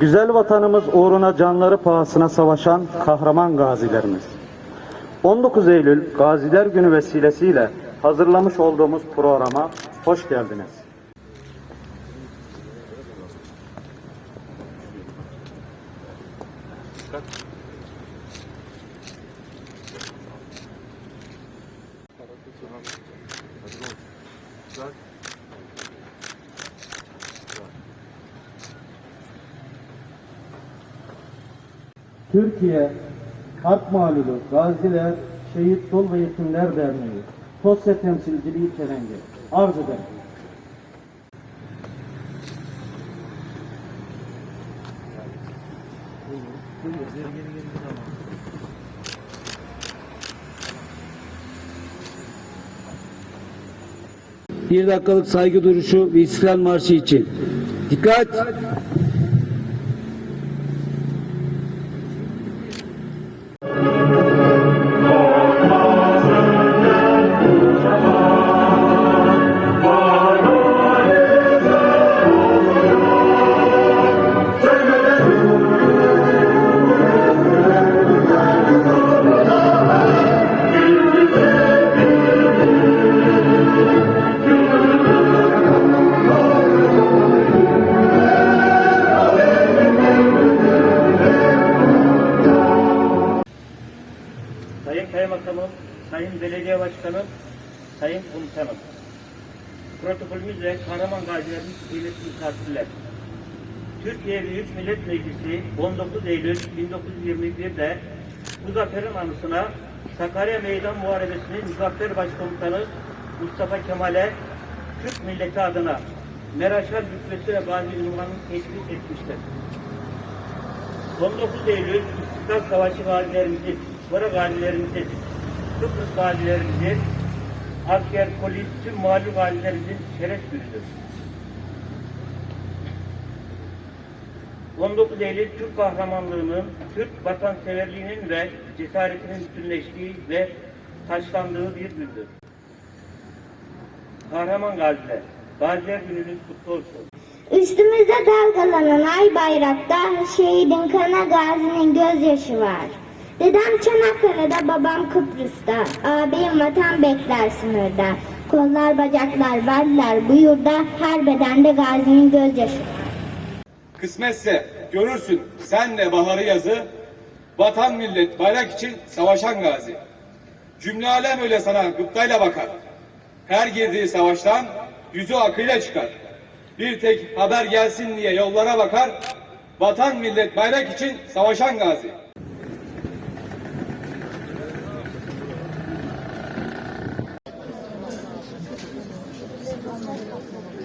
Güzel vatanımız uğruna canları pahasına savaşan kahraman gazilerimiz. 19 Eylül Gaziler Günü vesilesiyle hazırlamış olduğumuz programa hoş geldiniz. Türkiye Harp Mağlubu Gaziler Şehit Dol ve Yetimler Derneği Tosya Temsilciliği Çelengi arz ederim. Bir dakikalık saygı duruşu ve İstiklal Marşı için. Dikkat! Sayın Kaymakamım, Sayın Belediye Başkanım, Sayın Komutanım. Protokolümüzle kahraman gazilerimiz kıymetli misafirler. Türkiye Büyük Millet Meclisi 19 Eylül 1921'de bu zaferin anısına Sakarya Meydan Muharebesi'nin Muzaffer Başkomutanı Mustafa Kemal'e Türk milleti adına Meraşal Rütbesi ve Gazi ünvanını teşvik etmiştir. 19 Eylül İstiklal Savaşı gazilerimizi, Bora gazilerimizi, Kıbrıs gazilerimizi, asker, polis, tüm mali gazilerimizin şeref günüdür. 19 Eylül Türk kahramanlığının, Türk vatanseverliğinin ve cesaretinin bütünleştiği ve taşlandığı bir gündür. Kahraman gaziler, gaziler gününüz kutlu olsun. Üstümüzde dalgalanan ay bayrakta şehidin kana gazinin gözyaşı var. Dedem Çanakkale'de, babam Kıbrıs'ta, ağabeyim vatan bekler sınırda. Kollar bacaklar varlar bu yurda, her bedende gazinin gözyaşı. Kısmetse görürsün sen de baharı yazı, vatan millet bayrak için savaşan gazi. Cümle alem öyle sana gıptayla bakar. Her girdiği savaştan yüzü akıyla çıkar. Bir tek haber gelsin diye yollara bakar. Vatan millet bayrak için savaşan gazi. Obrigada.